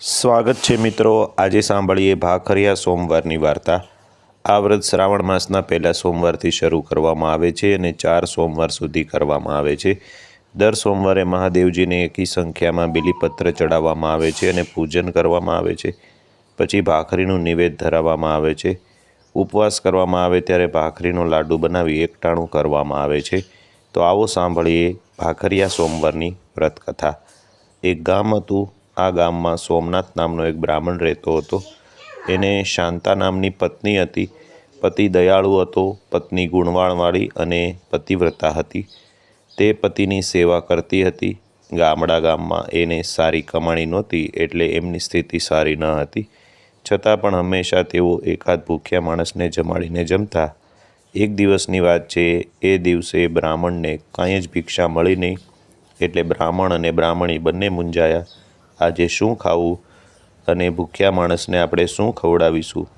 સ્વાગત છે મિત્રો. આજે સાંભળીએ ભાખરિયા સોમવારની વાર્તા. આ વ્રત શ્રાવણ માસના પહેલા સોમવારથી શરૂ કરવામાં આવે છે અને ચાર સોમવાર સુધી કરવામાં આવે છે. દર સોમવારે મહાદેવજીને એકી સંખ્યામાં બિલીપત્ર ચડાવવામાં આવે છે અને પૂજન કરવામાં આવે છે. પછી ભાખરીનું નિવેદ ધરાવવામાં આવે છે. ઉપવાસ કરવામાં આવે ત્યારે ભાખરીનો લાડુ બનાવી એકટાણું કરવામાં આવે છે. તો આવો સાંભળીએ ભાખરિયા સોમવારની વ્રતકથા. એક ગામ હતું આ ગામમાં સોમનાથ નામનો એક બ્રાહ્મણ રહેતો હતો. એને શાંતા નામની પત્ની હતી. પતિ દયાળુ હતો, પત્ની ગુણવાણવાળી અને પતિવ્રતા હતી. તે પતિની સેવા કરતી હતી. ગામડા ગામમાં એને સારી કમાણી નહોતી એટલે એમની સ્થિતિ સારી ન હતી. છતાં પણ હંમેશા તેઓ એકાદ ભૂખ્યા માણસને જમાડીને જમતા. એક દિવસની વાત છે, એ દિવસે બ્રાહ્મણને કાંઈ જ ભિક્ષા મળી નહીં એટલે બ્રાહ્મણ અને બ્રાહ્મણી બંને મૂંઝાયા. આજે શું ખાવું અને ભૂખ્યા માણસને આપણે શું ખવડાવીશું?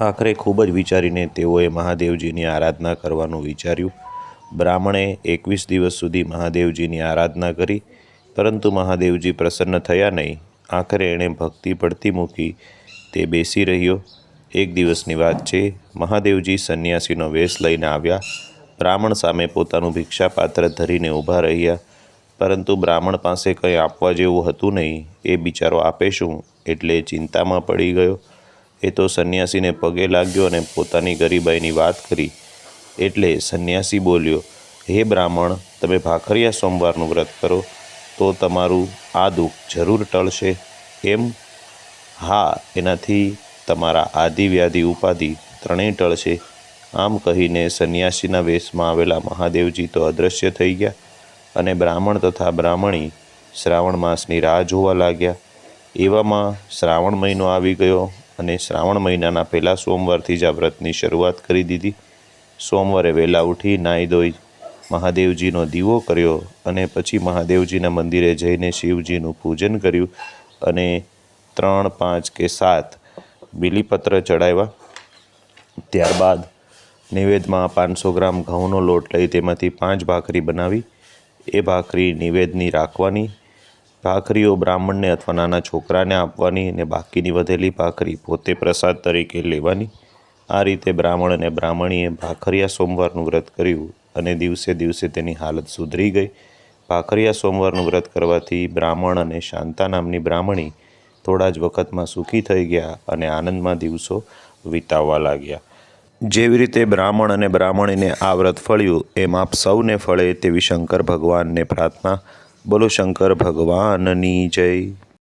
આખરે ખૂબ જ વિચારીને તેઓએ મહાદેવજીની આરાધના કરવાનું વિચાર્યું. બ્રાહ્મણે એકવીસ દિવસ સુધી મહાદેવજીની આરાધના કરી, પરંતુ મહાદેવજી પ્રસન્ન થયા નહીં. આખરે એણે ભક્તિ પડતી મૂકી તે બેસી રહ્યો. એક દિવસની વાત છે, મહાદેવજી સંન્યાસીનો વેશ લઈને આવ્યા. બ્રાહ્મણ સામે પોતાનું ભિક્ષાપાત્ર ધરીને ઊભા રહ્યા. પરંતુ બ્રાહ્મણ પાસે કંઈ આપવા જેવું હતું નહીં, એ બિચારો આપે શું? એટલે ચિંતામાં પડી ગયો. એ તો સંન્યાસીને પગે લાગ્યો અને પોતાની ગરીબાઈની વાત કરી. એટલે સંન્યાસી બોલ્યો, હે બ્રાહ્મણ, તમે ભાખરિયા સોમવારનું વ્રત કરો, તો તમારું આ દુઃખ જરૂર ટળશે. એમ હા, એનાથી તમારા આદિ વ્યાધિ ઉપાધિ ત્રણેય ટળશે. આમ કહીને સંન્યાસીના વેશમાં આવેલા મહાદેવજી તો અદૃશ્ય થઈ ગયા. અને બ્રાહ્મણ તથા બ્રાહ્મણી શ્રાવણ માસની રાહ જોવા લાગ્યા. એવામાં શ્રાવણ મહિનો આવી ગયો અને શ્રાવણ મહિનાના પહેલાં સોમવારથી જ આ વ્રતની શરૂઆત કરી દીધી. સોમવારે વહેલા ઉઠી નાહી ધોઈ મહાદેવજીનો દીવો કર્યો અને પછી મહાદેવજીના મંદિરે જઈને શિવજીનું પૂજન કર્યું અને ત્રણ, પાંચ કે સાત બિલીપત્ર ચડાવ્યા. ત્યારબાદ નિવેદમાં પાંચસો ગ્રામ ઘઉંનો લોટ લઈ તેમાંથી પાંચ ભાખરી બનાવી એ ભાખરી નિવેદની રાખવાની, ભાખરીઓ બ્રાહ્મણને અથવા નાના છોકરાને આપવાની અને બાકીની વધેલી ભાખરી પોતે પ્રસાદ તરીકે લેવાની. આ રીતે બ્રાહ્મણ અને બ્રાહ્મણીએ ભાખરિયા સોમવારનું વ્રત કર્યું અને દિવસે દિવસે તેની હાલત સુધરી ગઈ. ભાખરિયા સોમવારનું વ્રત કરવાથી બ્રાહ્મણ અને શાંતા નામની બ્રાહ્મણી થોડા જ વખતમાં સુખી થઈ ગયા અને આનંદમાં દિવસો વિતાવવા લાગ્યા. જેવી રીતે બ્રાહ્મણ અને બ્રાહ્મણીને આ વ્રત ફળ્યું, એમ આપ સૌને ફળે તેવી શંકર ભગવાનને પ્રાર્થના. બોલો શંકર ભગવાનની જય.